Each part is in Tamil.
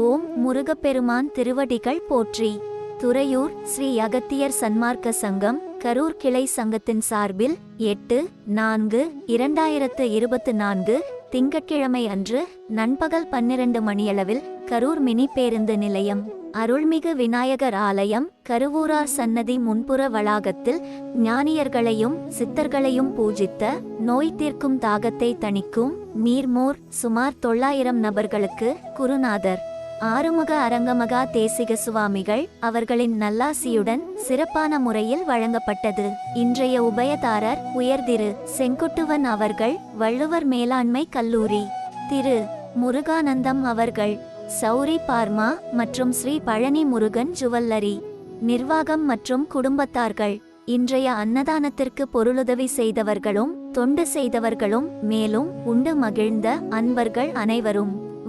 ஓம் முருகப்பெருமான் திருவடிகள் போற்றி. துறையூர் ஸ்ரீ அகத்தியர் சன்மார்க்க சங்கம் கரூர் கிளை சங்கத்தின் சார்பில் எட்டு நான்கு இரண்டாயிரத்து இருபத்து நான்கு திங்கட்கிழமை அன்று நண்பகல் பன்னிரண்டு மணியளவில் கரூர் மினி பேருந்து நிலையம் அருள்மிகு விநாயகர் ஆலயம் கருவூரார் சன்னதி முன்புற வளாகத்தில் ஞானியர்களையும் சித்தர்களையும் பூஜித்த நோய் தீர்க்கும் தாகத்தை தணிக்கும் நீர்மோர் சுமார் தொள்ளாயிரம் நபர்களுக்கு குருநாதர். ஆறுமுக அரங்கமகா தேசிக சுவாமிகள் அவர்களின் நல்லாசியுடன் சிறப்பான முறையில் வழங்கப்பட்டது. இன்றைய உபயதாரர் உயர்திரு செங்குட்டுவன் அவர்கள் வள்ளுவர் மேலாண்மை கல்லூரி. திரு முருகானந்தம் அவர்கள் சௌரி பார்மா மற்றும் ஸ்ரீ பழனி முருகன் ஜுவல்லரி. நிர்வாகம் மற்றும் குடும்பத்தார்கள் இன்றைய அன்னதானத்திற்கு பொருளுதவி செய்தவர்களும் தொண்டு செய்தவர்களும் மேலும் உண்டு மகிழ்ந்த அன்பர்கள் அனைவரும்.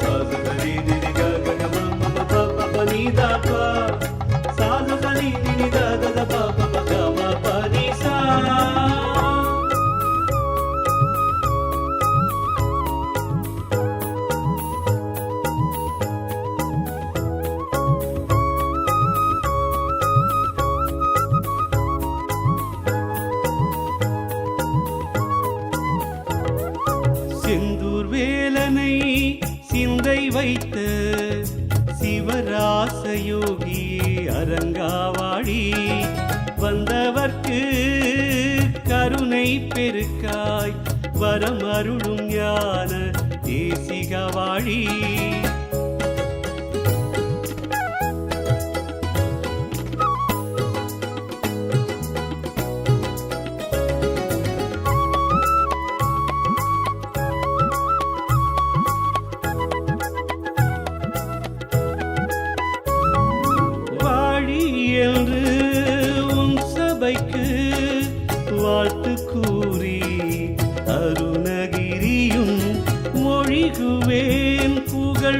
ಸಾಧಕನೇ ನಿನಗ ಗಗಮ ಪಪ ಪನೀದಪ್ಪ ಸಾಧಕನೇ ನಿನಗ வேலனை சிந்தை வைத்த சிவராசயோகி அரங்காவாடி வந்தவர்க்கு கருணை பெருக்காய் வரம் அருளும் ஞான தேசிகவாழி.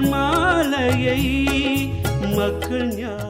மாலையை மக்கள் ஞான